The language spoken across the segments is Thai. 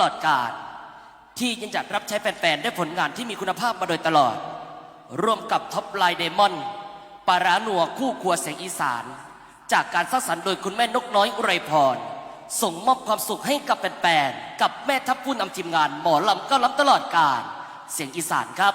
ลอดกาลที่ยังจัดรับใช้แฟนๆได้ผลงานที่มีคุณภาพมาโดยตลอด ร่วมกับท็อปไลน์เดมอนปาราหนัวคู่ครัวเสียงอีสาน จากการสร้างสรรค์โดยคุณแม่นกน้อยอุไรพร ส่งมอบความสุขให้กับแฟนๆกับแม่ทัพผู้นำทีมงานหมอลำก็ล้ำตลอดกาลเสียงอีสานครับ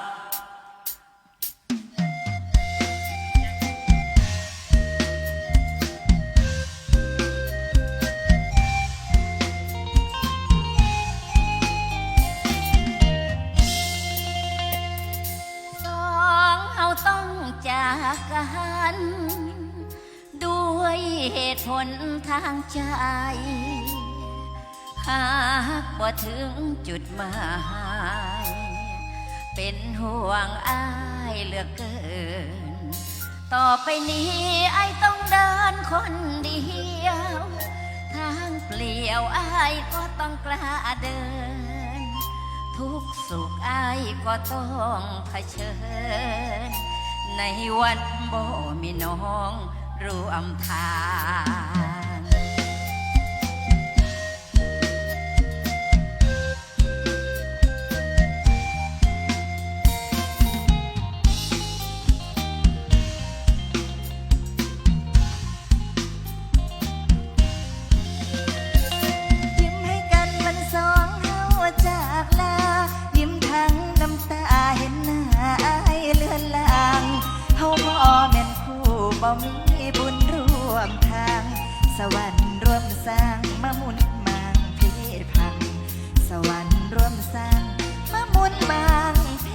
ด้วยเหตุผลทางใจ หากบ่ถึงจุดหมาย เป็นห่วงอายเหลือเกิน ต่อไปนี้ไอายต้องเดินคนเดียว ทางเปลี่ยวอายก็ต้องกล้าเดิน ทุกสุขอายก็ต้องเผชิญ ในวันบ่มีน้องร่วมทา มีบุญร่วมทาง สวรรค์ร่วมสร้างมาหมุนมางเพพัง สวรรค์ร่วมสร้างมาหมุนมางเพ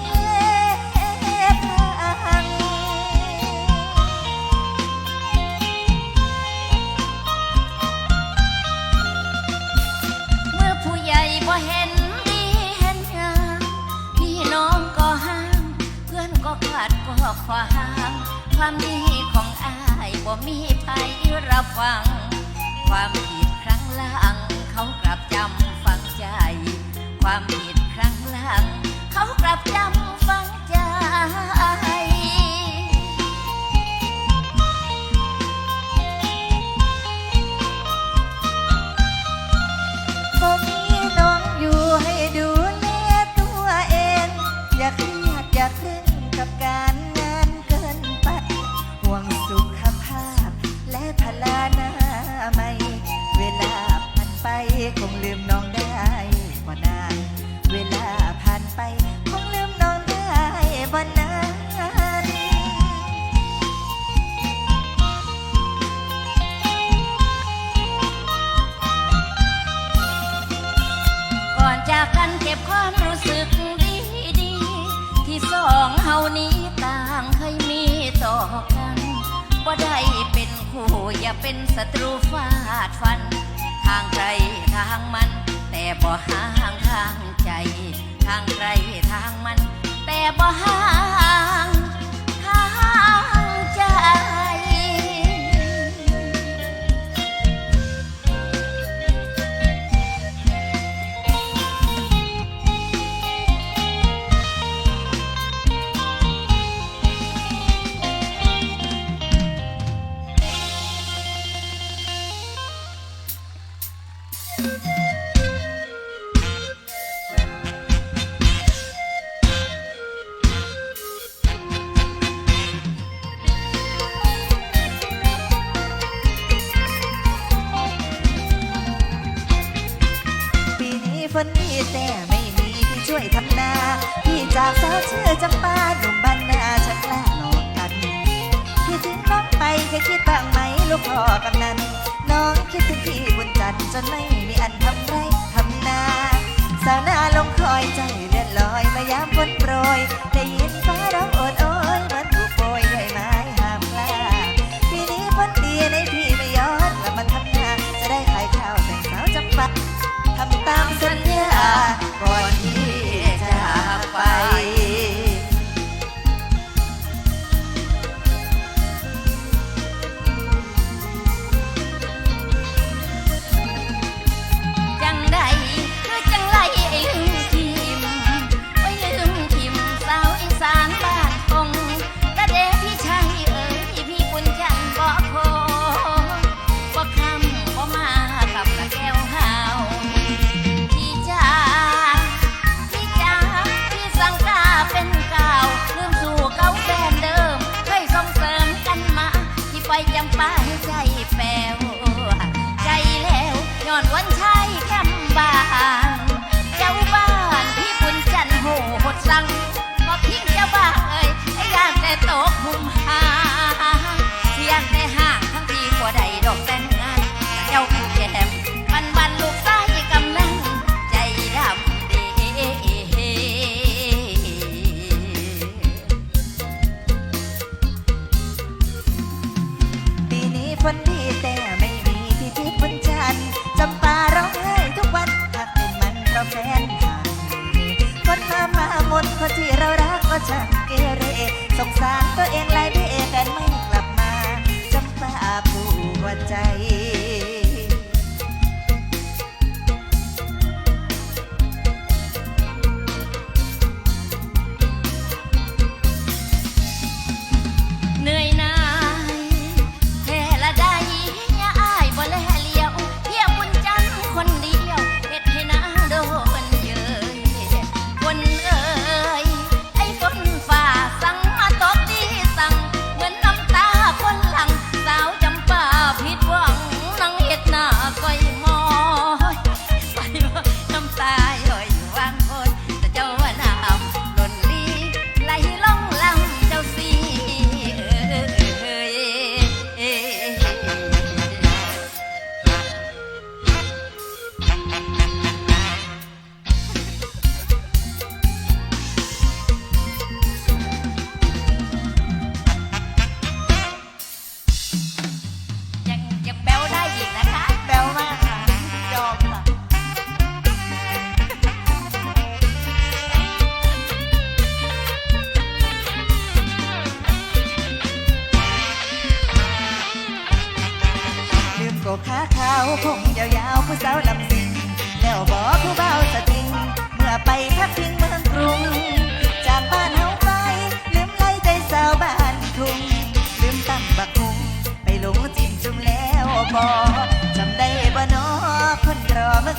พัง เมื่อผู้ใหญ่บ่เห็นดีเห็นงามพี่น้องก็ห้าม เพื่อนก็ขาดก็ขวาง ความดีของ บ่มีภัยรับฟัง ความผิดครั้งหลังเขากลับจำ ความรู้สึกดีดีๆที่สองเฮานี้ต่างเคยมีต่อกันบ่ได้เป็นคู่อย่าเป็นศัตรูฟาดฟัน ทางใครทางมัน แต่บ่ห่างทางใจ ทางใครทางมัน แต่บ่ห่าง ปีนี้ฝนมีแต่ไม่มีพี่ช่วยทำนา พี่จากสาวชื่อจำปาหนุ่มบ้านนาชักกล้าหลอกกัน พี่ทิ้งน้องไปเคยคิดบ้างไหมลูกพ่อกำนัน น้องคิดถึงพี่บุญจันทร์จนไม่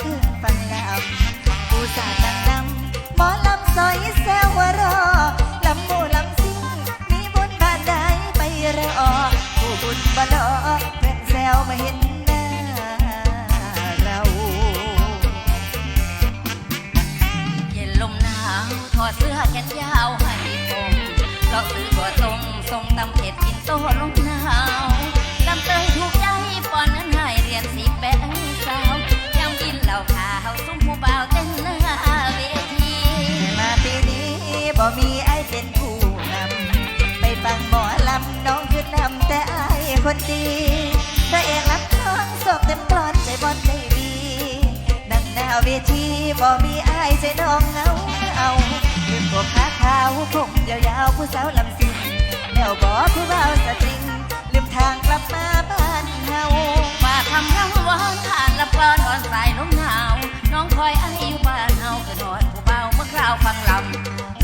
คืนฟังลำผู้สาดังนำหมอลำซอยแซววรอลำหมูลำซิ่งมีบุญบ้านใดไปรอผู้บุญบ่รอเพื่อนแซวมาเห็นหน้าเราเย็นลมหนาวถอดเสื้อแขนยาวให้ผมเลาซื้อบัวต้มส่งตำเผ็ดกินโตลมหนาว คนดีพระเอกรับน้องสอบเต็มกลอนใจบอลใจดีนั่งหน้าเวทีบ่มีอายใจน้องเหงาเอาลืมพวกขาขาวผมยาวๆผู้สาวลำซิงแนวบ่ผู้บ่าวสตริงลืมทางกลับมาบ้านเฮาว่าคำรำหวานทานละปอนอ่อนสายลมหนาว น้องคอยไออยู่บ้านเฮาคือนอนผู้เบาเมื่อคราวฟังลำ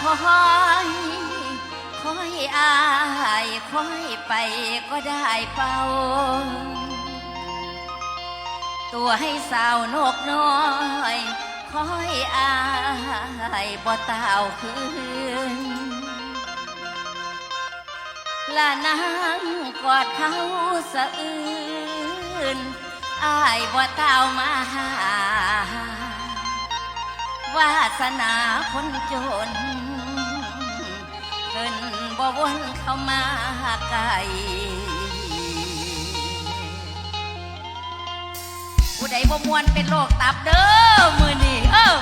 คอยคอยอายคอยไปก็ได้เป่า ตัวให้สาวนกน้อยคอยอายบ่เต่าคืนละนางกอดเขาสะอื่นอายบ่เต่ามาหา วาสนาคนจนเพิ่นบ่วนเข้ามาไกลผู้ใดบ่มวนเป็นโรคตับเด้อมือนี่เออ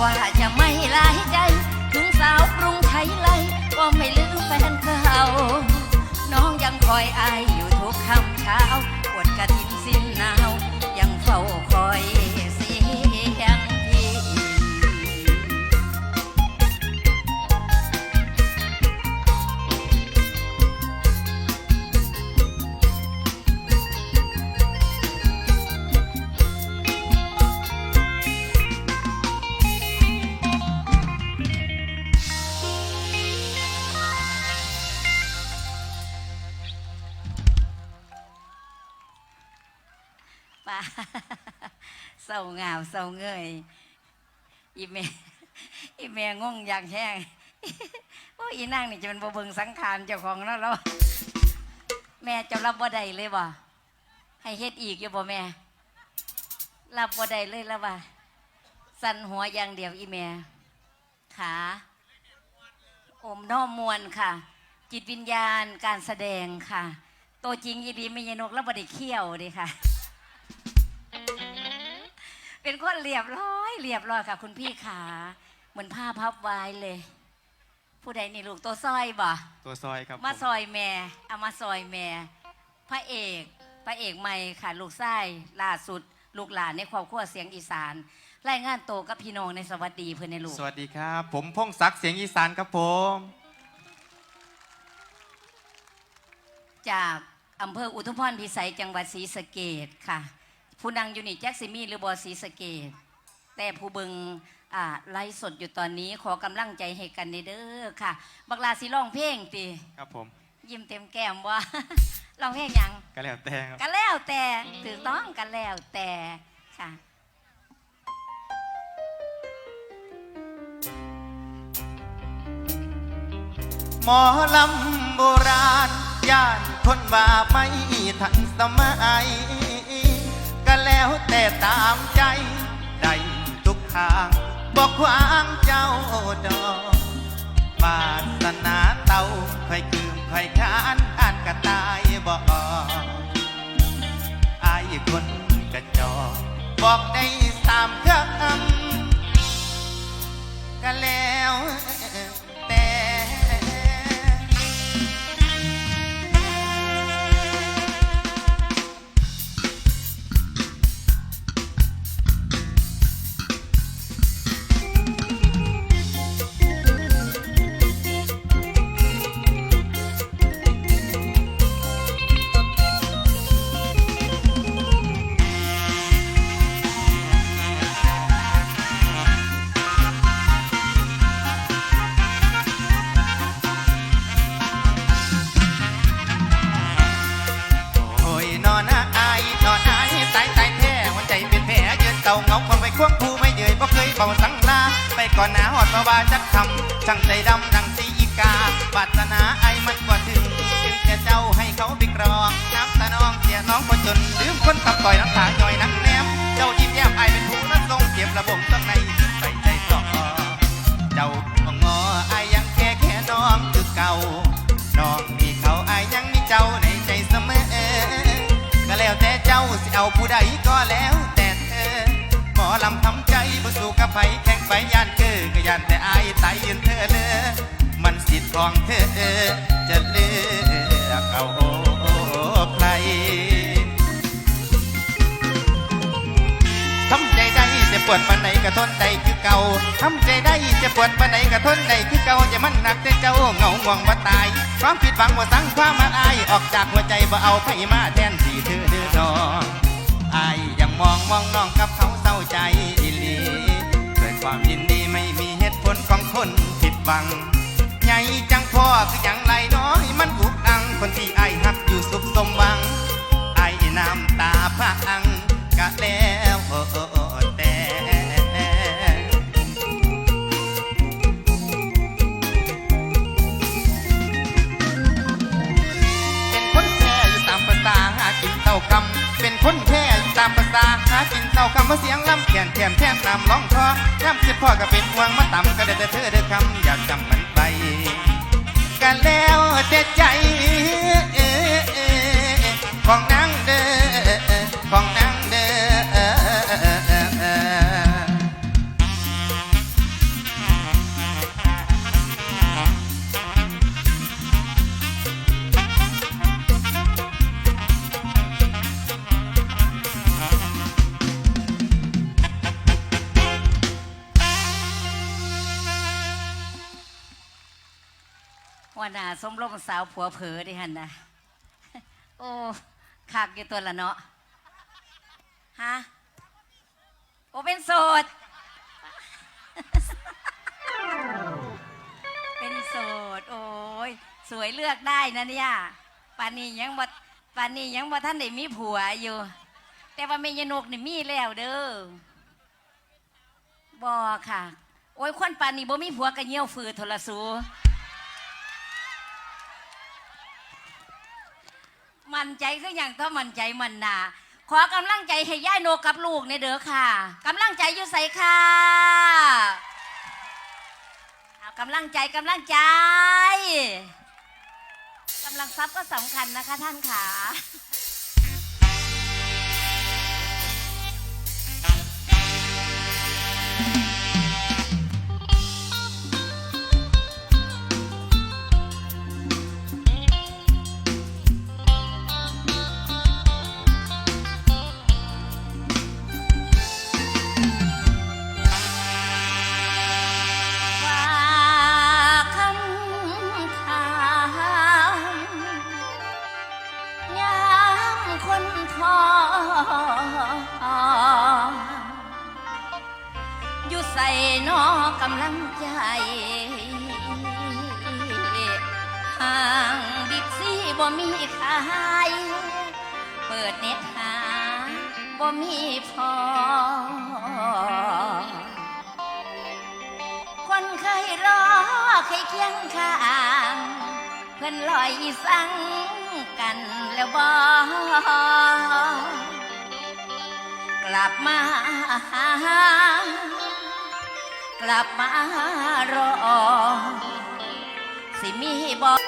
ว่าจะไม่ไล เศร้าเหงาเศร้าเงยอีเมอีเมงงอย่างแห้งโอ้ยอีนางนี่จะเป็นบ่เบิงสังขารเจ้าของแล้วแล้วแม่จะรับบ่ได้เลยบ่ให้เฮ็ดอีกอยู่บ่แม่ รับบ่ได้เลยแล้วบ่สั่นหัวอย่างเดียวอีแม่ขาอมน้อมมวลค่ะ จิตวิญญาณการแสดงค่ะ ตัวจริงอีดีไม่ยนกแล้วบ่ได้เขี้ยวดีค่ะ เป็นคนเรียบร้อยเรียบร้อยค่ะ คุณพี่ขาเหมือนผ้าพับไว้เลย ผู้ใดนี่ลูกตัวซอยบ่ตัวซอยครับมาผซอยแม่เอามาซอยแม่พระเอกพระเอกใหม่ค่ะ ลูกไส้ล่าสุด ลูกหลานในครอบครัวเสียงอีสานรายงานโตวกับพี่น้องในสวัสดีเพื่อนในลูกสวัสดีครับ ผมพงศักดิ์เสียงอีสานครับผม จากอำเภออุทุมพรพิสัยจังหวัดศรีสะเกดค่ะ ผู้นังอยู่นี่แจ็คซิมีหรือบอศรีสะเกดแต่ผู้เบิงอ่าไลฟ์สดอยู่ตอนนี้ขอกำลังใจให้กันเด้อค่ะ บักลาสิร้องเพลงติครับผมยิ้มเต็มแก้มว่าร้องเพลงหยังก็แล้วแต่ครับกันแล้วแต่ถูกต้องกันแล้วแต่ค่ะหมอลำโบราณย่านคนว่าไม่ทันสมัยก็ แล้วแต่ตามใจได้ทุกทางบอกวางเจ้าดอกปาสนาเต้าไฟคืมไฟขานอ่านกระตายบอกอายคนกระจอกบอกได้สามคำ มาว่าจักคำช่างใจดำดังสีอีกาบาสนาไอมันกว่าถึงจึงแค่เจ้าให้เขาไปกรองน้ำตาน้องเสียน้องคนจนลืมคนตับต่อยน้ำตาย่อยนักแนม เจ้ายิ้มแย้มไอเป็นผู้นั้นทรงเก็บระบบตั้งในใส่ใจต่อเจ้าบ่งอไอยังแค่แค่น้องคือเก่าน้องมีเขาไอยังมีเจ้าในใจเสมอก็แล้วแต่เจ้าสิเอาผู้ใดก็แล้วแต่เธอหมอลำ บ่สู้กับไผแข่งไปย่านเกือก็ย่านแต่อายตายยืนเธอเด้อมันสิทธิ์ของเธอจะเลือกเอาใครทำใจได้จะปวดปานใดก็ทนได้คือเก่าทำใจได้จะปวดปานใดก็ทนได้คือเก่าอย่ามันหนักแต่เจ้าเหงาง่วงว่าตายความผิดหวังว่าตั้งความมาอายออกจากหัวใจบ่เอาไผมาแทนที่เธอเดือดร้อนอายยังมองมองน้องกับเขา ความยินดีไม่มีเหตุผลของคนผิดหวัง ใหญ่จังพ่อคืออย่างไรน้อยมันถูกดัง คนที่ไอหักอยู่สุขสมหวัง ไอ้น้ำตาพังกะแล้วแต่เป็นคนแค่อยู่ตามภาษาหากินเต่ากำเป็นคนากินเต้าคำว่าเสียงลำแขนแขนแทนนำร้องทอย้ำคิดพ่อก็เป็นห่วงมาต่ำก็ได้แต่เธอเด้อคำอยากจำมันไปกันแล้วแต่ใจของนาง สมรมสาวผัวเผลอดิฮันนะโอ้คักอยู่ตัวละเนาะฮะโอ้เป็นโสด เป็นโสด โอ้ยสวยเลือกได้นะเนี่ยปานียังบ่ปานียังบ่ท่านได้มีผัวอยู่ แต่ว่าเมยนกนี่มีแล้วเด้อบอค่ะ โอ้ยคนปานนี้บ่มีผัวกะเหี่ยวฟืดโทรสู มั่นใจคืออย่างต้องมั่นใจมันนาขอกำลังใจให้ย่ายโนกับลูกในเด้อค่ะกำลังใจอยู่ใส่ค่ะเอากำลังใจกำลังใจกำลังทรัพย์ก็สำคัญนะคะท่านขา พอ คนเคยรอเคยเคียงข้าง เพื่อนลอยสั่งกันแล้วบอกลับมาหากลับมารอ สิมีบอหั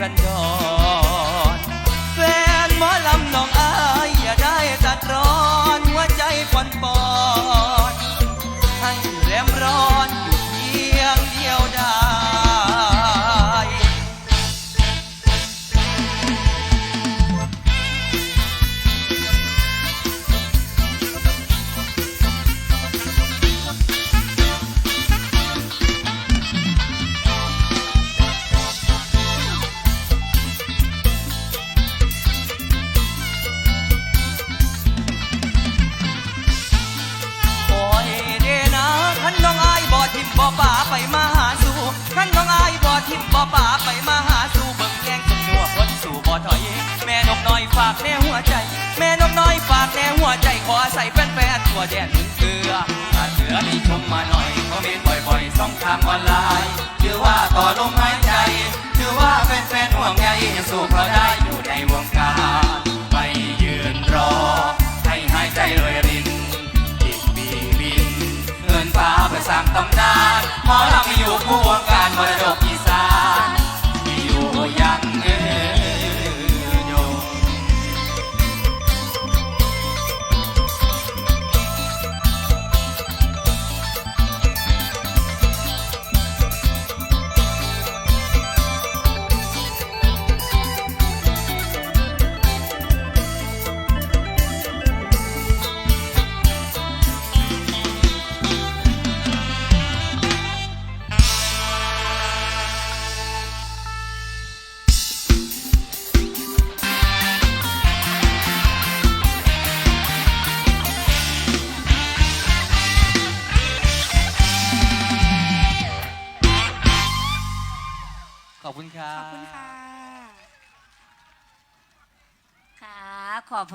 รันดร ป่าไปมาหาสู่เบิ่งแยงสุดหัวคนสู่บ่ถอย แม่นกน้อยฝากแน่หัวใจ แม่นกน้อยฝากแน่หัวใจขอใส่แฟนๆทั่วแดนเมืองเกลือถ้าเสือนี่ชมมาหน่อยคอมเมนต์บ่อยๆส่องทางออนไลน์ถือว่าต่อลมหายใจถือว่าแฟนๆห่วงใยยังสู้เพราะได้อยู่ในวงการไปยืนรอ ให้หายใจรวยรินบินบีบินเงินฟ้าเพื่อสร้างตำนานหมอลำอยู่คู่วงการมรดก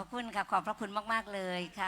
ขอบคุณค่ะขอบพระคุณมาก ๆ เลยค่ะ